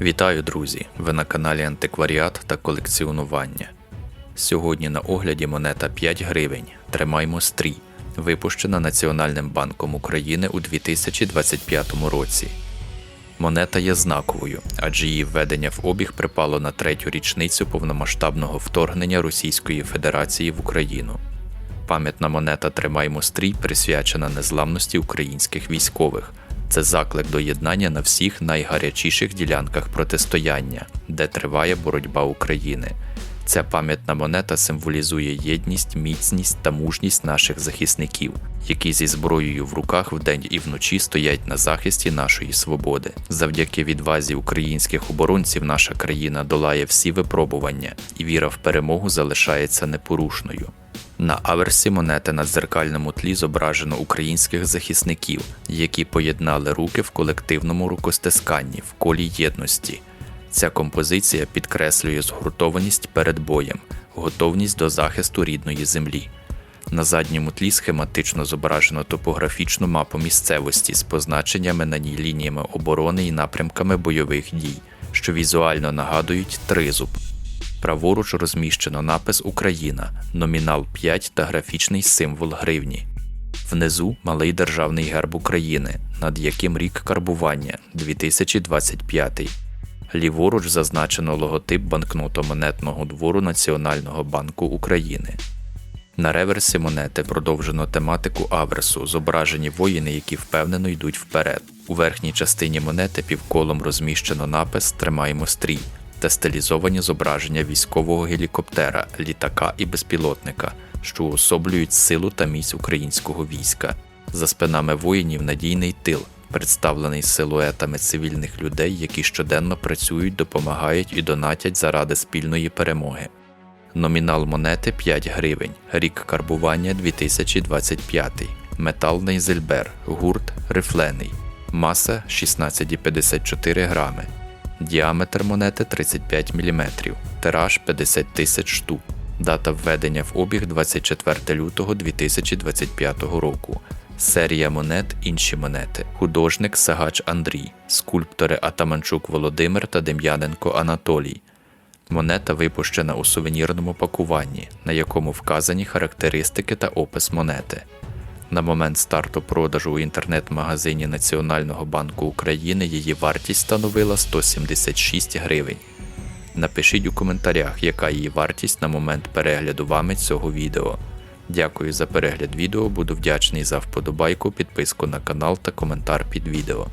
Вітаю, друзі! Ви на каналі Антикваріат та колекціонування. Сьогодні на огляді монета 5 гривень. Тримаймо стрій, випущена Національним банком України у 2025 році. Монета є знаковою, адже її введення в обіг припало на третю річницю повномасштабного вторгнення Російської Федерації в Україну. Пам'ятна монета Тримаймо стрій присвячена незламності українських військових. Це заклик до єднання на всіх найгарячіших ділянках протистояння, де триває боротьба України. Ця пам'ятна монета символізує єдність, міцність та мужність наших захисників, які зі зброєю в руках вдень і вночі стоять на захисті нашої свободи. Завдяки відвазі українських оборонців наша країна долає всі випробування, і віра в перемогу залишається непорушною. На аверсі монети на дзеркальному тлі зображено українських захисників, які поєднали руки в колективному рукостисканні в колі єдності. Ця композиція підкреслює згуртованість перед боєм, готовність до захисту рідної землі. На задньому тлі схематично зображено топографічну мапу місцевості з позначеннями на ній лініями оборони і напрямками бойових дій, що візуально нагадують тризуб. Праворуч розміщено напис Україна, номінал 5 та графічний символ гривні. Внизу малий державний герб України, над яким рік карбування 2025. Ліворуч зазначено логотип банкнотомонетного двору Національного банку України. На реверсі монети продовжено тематику аверсу, зображені воїни, які впевнено йдуть вперед. У верхній частині монети півколом розміщено напис Тримаємо стрій та стилізовані зображення військового гелікоптера, літака і безпілотника, що уособлюють силу та міць українського війська. За спинами воїнів надійний тил, представлений силуетами цивільних людей, які щоденно працюють, допомагають і донатять заради спільної перемоги. Номінал монети 5 гривень, рік карбування 2025, метал Нейзельбер, гурт рифлений, маса 16,54 грами, діаметр монети 35 мм, тираж 50 тисяч штук. Дата введення в обіг 24 лютого 2025 року. Серія монет інші монети. Художник Сагач Андрій, скульптори Атаманчук Володимир та Дем'яненко Анатолій. Монета випущена у сувенірному пакуванні, на якому вказані характеристики та опис монети. На момент старту продажу у інтернет-магазині Національного банку України її вартість становила 176 гривень. Напишіть у коментарях, яка її вартість на момент перегляду вами цього відео. Дякую за перегляд відео, буду вдячний за вподобайку, підписку на канал та коментар під відео.